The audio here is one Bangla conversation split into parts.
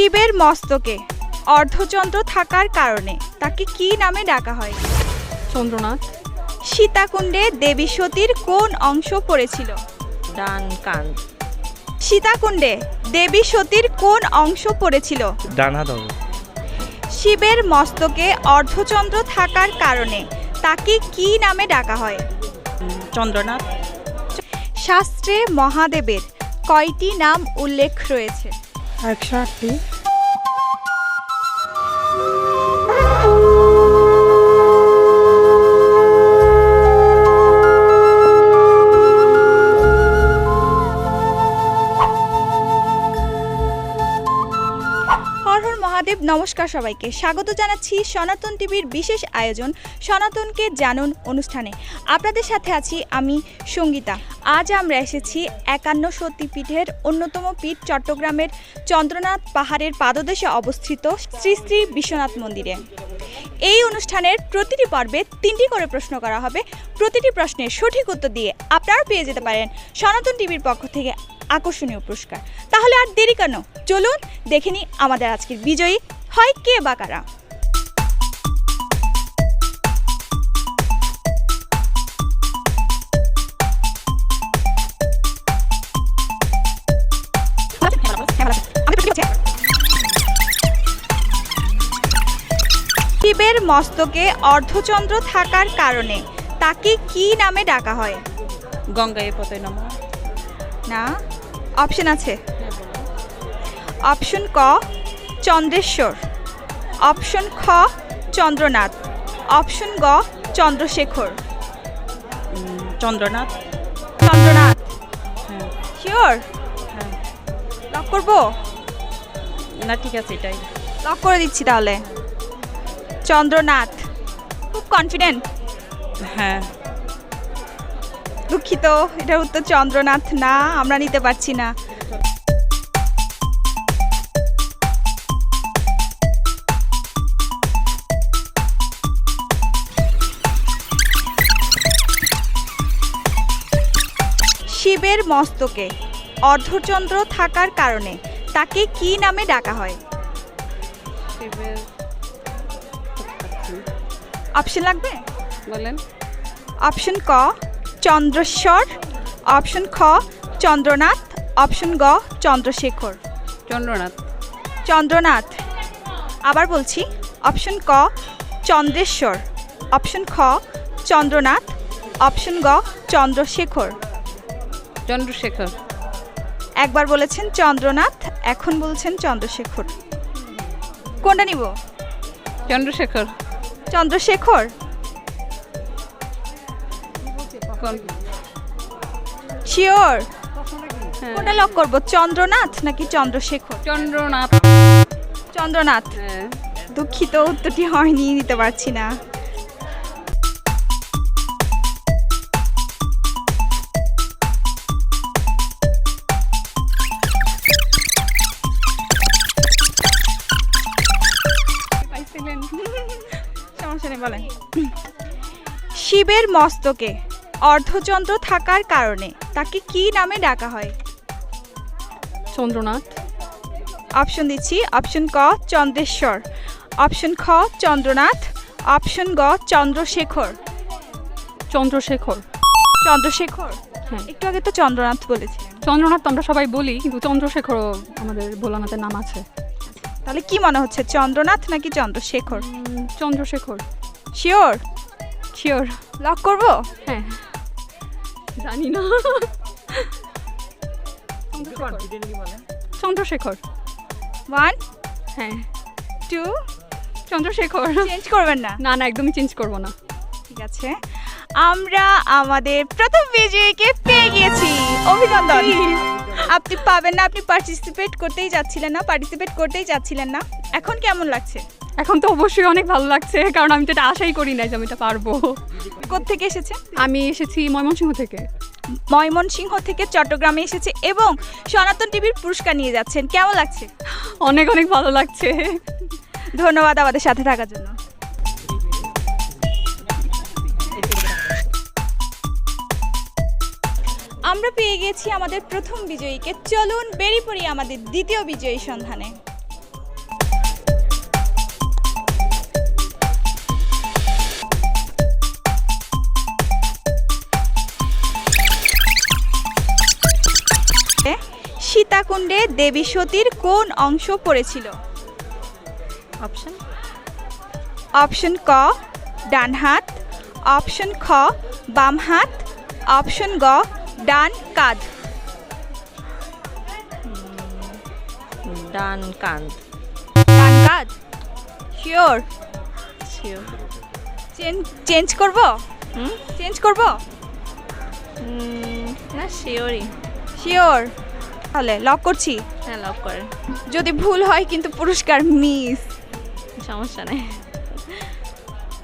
শিবের মস্তকে। অর্ধচন্দ্র থাকার কারণে তাকে কি নামে ডাকা হয়? চন্দ্রনাথ। সীতাকুণ্ডে দেবী সতীর কোন অংশ পড়েছিল? ডান কান সীতাকুণ্ডে দেবী সতীর কোন অংশ পড়েছিল? ডান হবে শিবের মস্তকে অর্ধচন্দ্র থাকার কারণে তাকে কি নামে ডাকা হয়? চন্দ্রনাথ। শাস্ত্রে মহাদেবের কয়টি নাম উল্লেখ রয়েছে? একশো আটটি মহাদেব, নমস্কার সবাইকে। স্বাগত জানাচ্ছি সনাতন টিভির বিশেষ আয়োজন, সনাতনকে জানুন অনুষ্ঠানে। আপনাদের সাথে আছি আমি সঙ্গীতা। আজ আমরা এসেছি একান্ন সতীপীঠের অন্যতম পীঠ চট্টগ্রামের চন্দ্রনাথ পাহাড়ের পাদদেশে অবস্থিত শ্রী শ্রী বিশ্বনাথ মন্দিরে। এই অনুষ্ঠানের প্রতিটি পর্বে তিনটি করে প্রশ্ন করা হবে। প্রতিটি প্রশ্নের সঠিক উত্তর দিয়ে আপনারা পেয়ে যেতে পারেন সনাতন টিভির পক্ষ থেকে আকর্ষণীয় পুরস্কার। তাহলে আর দেরি কেন? চলুন দেখে নিই আমাদের আজকের বিজয়ী হয় কে বা কারা। শিবের মস্তকে অর্ধচন্দ্র থাকার কারণে তাকে কি নামে ডাকা হয়? গঙ্গায় পতে নম। না অপশন আছে। অপশন ক চন্দ্রেশ্বর অপশন খ চন্দ্রনাথ অপশন গ চন্দ্রশেখর চন্দ্রনাথ চন্দ্রনাথ শিওর হ্যাঁ লক করব? না ঠিক আছে এটাই। লক করে দিচ্ছি তাহলে। চন্দ্রনাথ খুব কনফিডেন্ট হ্যাঁ। দুঃখিত এটার উত্তর চন্দ্রনাথ না আমরা নিতে পারছি না। শিবের মস্তকে অর্ধচন্দ্র থাকার কারণে তাকে কি নামে ডাকা হয়? অপশন লাগবে? বলেন। অপশন ক চন্দ্রেশ্বর অপশন খ চন্দ্রনাথ অপশন গ চন্দ্রশেখর। চন্দ্রনাথ। চন্দ্রনাথ। আবার বলছি অপশন ক চন্দ্রেশ্বর অপশন খ চন্দ্রনাথ অপশন গ চন্দ্রশেখর। চন্দ্রশেখর। একবার বলেছেন চন্দ্রনাথ এখন বলছেন চন্দ্রশেখর। কোনটা নিব? চন্দ্রশেখর। চন্দ্রশেখর? শিওর হ্যাঁ। কোনটা লক করব? চন্দ্রনাথ নাকি চন্দ্রশেখর? চন্দ্রনাথ। চন্দ্রনাথ। হ্যাঁ। দুঃখিত উত্তরটি হয়নি নিতে পারছি না। সমস্যা নেই বলেন। শিবের মস্তকে অর্ধচন্দ্র থাকার কারণে তাকে কি নামে ডাকা হয়? চন্দ্রনাথ। অপশন দিচ্ছি অপশন ক চন্দ্রেশ্বর। অপশন খ চন্দ্রনাথ। অপশন গ চন্দ্রশেখর। চন্দ্রশেখর। চন্দ্রশেখর? হ্যাঁ। একটু আগে তো চন্দ্রনাথ বলেছি। চন্দ্রনাথ তো আমরা সবাই বলি কিন্তু চন্দ্রশেখরও আমাদের ভোলানাথের নাম আছে। তাহলে কি মনে হচ্ছে চন্দ্রনাথ নাকি Chandrashekhar? Chandrashekhar. Sure sure lock করব? হ্যাঁ। জানি না চন্দ্রশেখর। ওয়ান হ্যাঁ। টু চন্দ্রশেখর। চেঞ্জ করবেন না। না না একদমই চেঞ্জ করব না। ঠিক আছে। আমরা আমাদের প্রথম বিজয়ীকে পেয়ে গিয়েছি। অভিনন্দন। আপনি পাবেন না আপনি পার্টিসিপেট করতেই যাচ্ছিলেন না পার্টিসিপেট করতেই যাচ্ছিলেন না। এখন কেমন লাগছে? এখন তো অবশ্যই অনেক ভালো লাগছে কারণ আমি তো এটা আশাই করি নাই যে আমি এটা পারব। কোত্থেকে এসেছে? আমি এসেছি ময়মনসিংহ থেকে। ময়মনসিংহ থেকে চট্টগ্রামে এসেছে এবং সনাতন টিভির পুরস্কার নিয়ে যাচ্ছেন। কেমন লাগছে? অনেক অনেক ভালো লাগছে। ধন্যবাদ আমাদের সাথে থাকার জন্য। আমরা পেয়ে গেছি আমাদের প্রথম বিজয়ীকে। চলুন বেরিয়ে পড়ি আমাদের দ্বিতীয় বিজয়ী সন্ধানে। সীতাকুণ্ডে দেবী সতীর কোন অংশ পড়েছিল? অপশন? অপশন ক ডান হাত। অপশন খ বাম হাত। অপশন গ ডান কাঁধ। ডান কান্ত ডান কাঁধ? শিওর শিওর চেঞ্জ করব? হুম? চেঞ্জ করব? না শিওরই শিওর তাহলে লক করছি? হ্যাঁ লক করেন। যদি ভুল হয় কিন্তু পুরস্কার মিস সমস্যা নেই।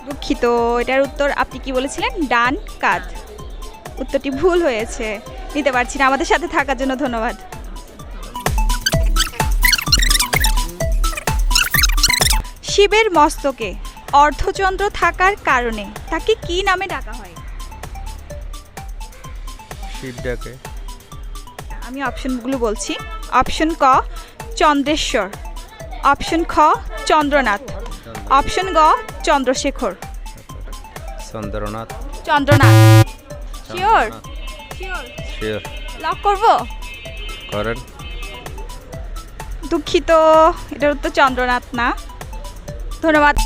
দুঃখিত এটার উত্তর আপনি কি বলেছিলেন? ডান কাঁধ। উত্তরটি ভুল হয়েছে। নিতে পারছি না আমাদের সাথে থাকার জন্য ধন্যবাদ। শিবের মস্তকে অর্ধচন্দ্র থাকার কারণে তাকে কি নামে ডাকা হয়? শিব ডাকে আমি অপশনগুলো বলছি। অপশন ক চন্দ্রেশ্বর। অপশন খ চন্দ্রনাথ। অপশন গ Chandrashekhar. Chandranath. Chandranath. Sure sure lock করব? করেন। দুঃখিত এটার উত্তর চন্দ্রনাথ না। ধন্যবাদ।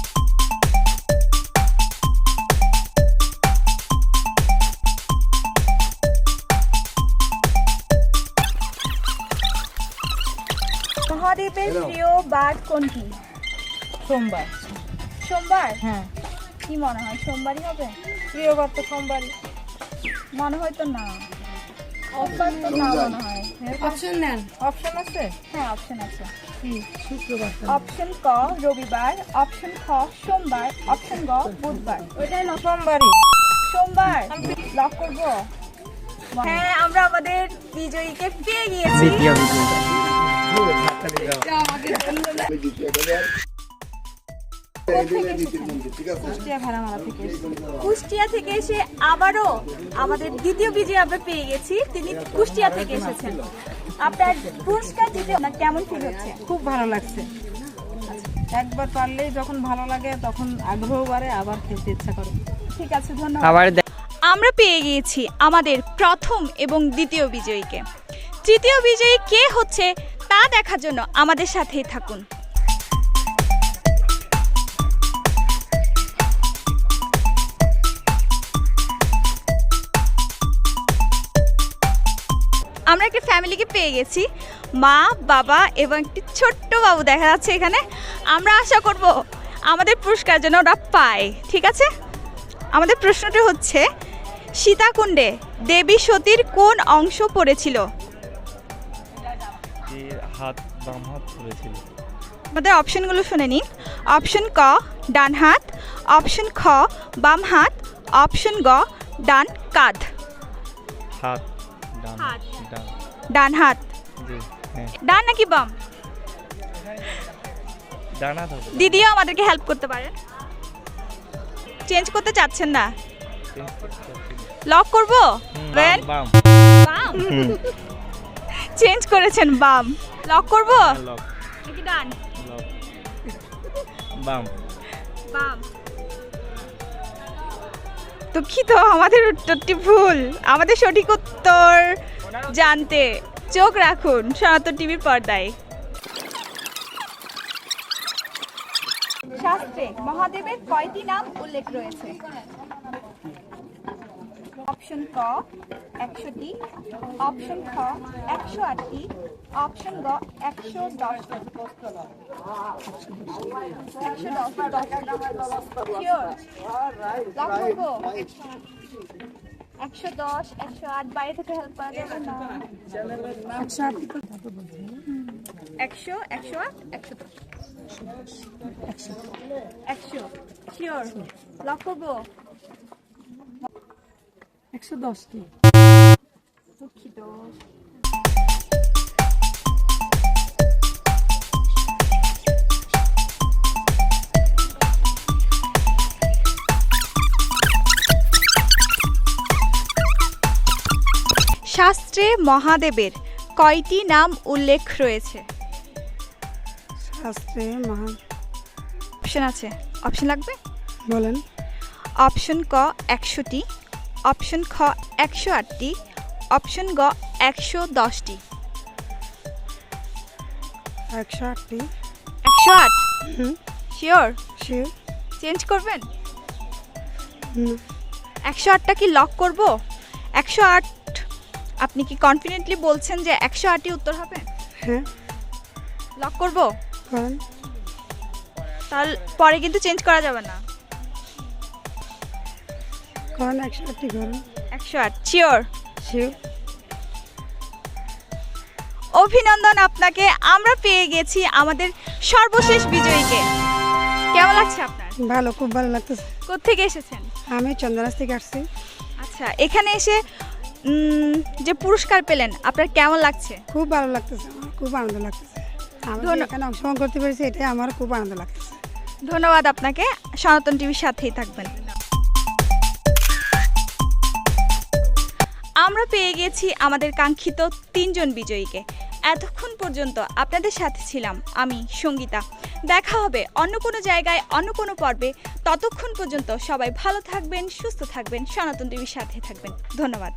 মহাদেবের প্রিয় বার কোনটি? সোমবার। সোমবার? হ্যাঁ। কি মনে হয় সোমবারই হবে? প্রিয় বার তো সোমবারই। মনে হয় তো না। সোমবার তো না মনে হয়। অপশন নেন। অপশন আছে? হ্যাঁ অপশন আছে। শুক্রবার। অপশন ক রবিবার। অপশন খ সোমবার। অপশন গ বুধবার। ওইটাই না সোমবারই। সোমবার? লক করব? হ্যাঁ আমরা আমাদের বিজয়ীকে পেয়ে গিয়েছি। কুষ্টিয়া থেকে এসে। আবারও আমাদের দ্বিতীয় বিজয়ী আমরা পেয়ে গেছি। তিনি কুষ্টিয়া থেকে এসেছেন। আপনার পুরস্কার দিতে আপনার কেমন ফিল হচ্ছে? খুব ভালো লাগছে। একবার পারলেই যখন ভালো লাগে তখন আগ্রহ বাড়ে আবার খেলতে ইচ্ছা করে। ঠিক আছে ধন্যবাদ। আমরা পেয়ে গিয়েছি আমাদের প্রথম এবং দ্বিতীয় বিজয়ীকে। তৃতীয় বিজয়ী কে হচ্ছে তা দেখার জন্য আমাদের সাথেই থাকুন। আমরা একটা ফ্যামিলিকে পেয়ে গেছি। মা, বাবা এবং একটি ছোট্ট বাবু দেখা যাচ্ছে এখানে। আমরা আশা করব আমাদের পুরস্কার যেন ওরা পায়, ঠিক আছে? আমাদের প্রশ্নটি হচ্ছে, সীতাকুণ্ডে দেবী সতীর কোন অংশ পড়েছিল? হাত বাম হাত ধরেছিল। আমাদের অপশনগুলো শুনে নিন। অপশন ক ডান হাত। অপশন খ বাম হাত। অপশন গ ডান কাঁধ। হাত ডান হাত। ডান। ডান হাত। হ্যাঁ। ডান নাকি বাম? ডান হাত দিদিও আমাদেরকে হেল্প করতে পারেন চেঞ্জ করতে চাচ্ছেন না। লক করব? বাম চেঞ্জ করেছেন বাম। লক করব? লক নাকি ডান লক বাম বাম দুঃখিত আমাদের উত্তরটি ভুল। আমাদের সঠিক উত্তর জানতে চোখ রাখুন সনাতন টিভির পর্দায়। শাস্ত্রে মহাদেবের কয়টি নাম উল্লেখ রয়েছে? অপশন ক, একশোটি, অপশন খ একশো আটটি অপশন গ একশো দশটি একশো দশ একশো দশ একশো আট বাইরে থেকে হেল্প করা যাবে না একশো একশো আট একশো দশ একশো শিওর লক করব? একশো দশটি। দুঃখিত। শাস্ত্রে মহাদেবের কয়টি নাম উল্লেখ রয়েছে? শাস্ত্রে মহা অপশন আছে। অপশন লাগবে? বলেন। অপশন ক একশোটি। অপশন খ একশো আটটি অপশন গ একশো দশটি। একশো আটটি। একশো আট? হুম। শিওর শিওর চেঞ্জ করবেন? একশো আটটা কি লক করব? একশো আট আপনি কি কনফিডেন্টলি বলছেন যে একশো আটই উত্তর হবে? হ্যাঁ। লক করব? করেন তাহলে পরে কিন্তু চেঞ্জ করা যাবে না। করেন একশো আটটি করেন একশো আট শিওর শিওর অভিনন্দন আপনাকে আমরা পেয়ে গেছি আমাদের সর্বশেষ বিজয়ীকে। কেমন লাগছে আপনার? ভালো খুব ভালো লাগতেছে। কোত্থেকে এসেছেন? আমি চন্দনাস থেকে আসছি। আচ্ছা এখানে এসে যে পুরস্কার পেলেন আপনার কেমন লাগছে? খুব ভালো লাগতেছে আমার খুব আনন্দ লাগতেছে। আমি এখানে অংশগ্রহণ করতে পেরেছি এটাই আমার খুব আনন্দ লাগতেছে। ধন্যবাদ আপনাকে। সনাতন টিভির সাথেই থাকবেন। আমরা পেয়ে গেছি আমাদের কাঙ্ক্ষিত তিনজন বিজয়ীকে। এতক্ষণ পর্যন্ত আপনাদের সাথে ছিলাম আমি, সঙ্গীতা। দেখা হবে অন্য কোনো জায়গায়, অন্য কোনো পর্বে। ততক্ষণ পর্যন্ত সবাই ভালো থাকবেন, সুস্থ থাকবেন, সনাতন দেবীর সাথে থাকবেন। ধন্যবাদ।